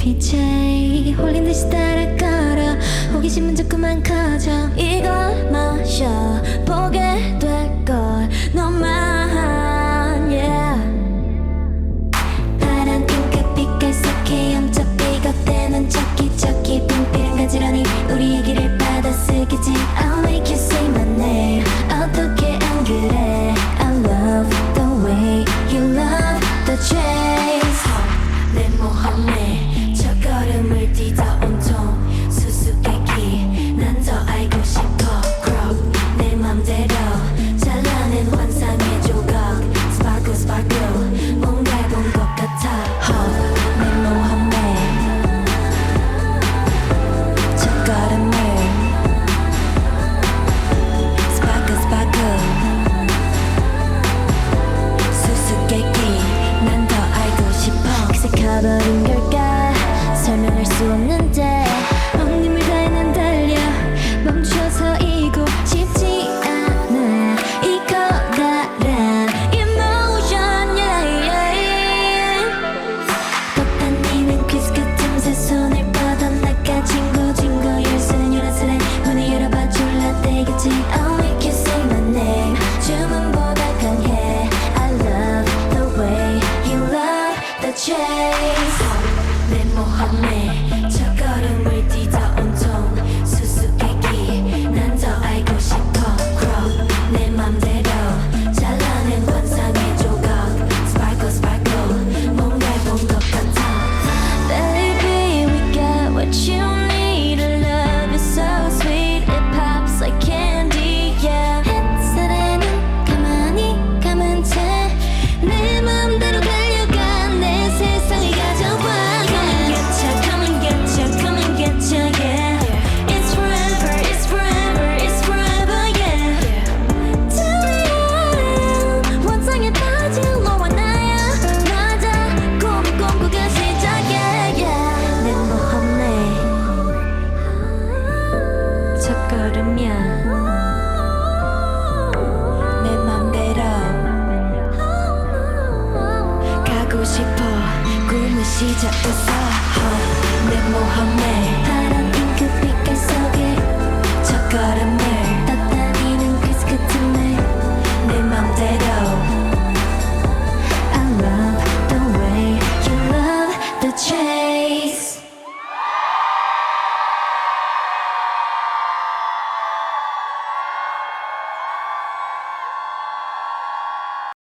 PJ 홀린 듯이 따라 걸어. 호기심은 자꾸만 커져. 이걸 마셔. 바라는 결계 chase. Then Mohammed. 살고 싶어 꿈을 시작 했 어？내 모험에 파란 핑크 빛깔 속에 첫 걸음에 떠다니는 그 끝을 내 맘대로 I love the way you love the change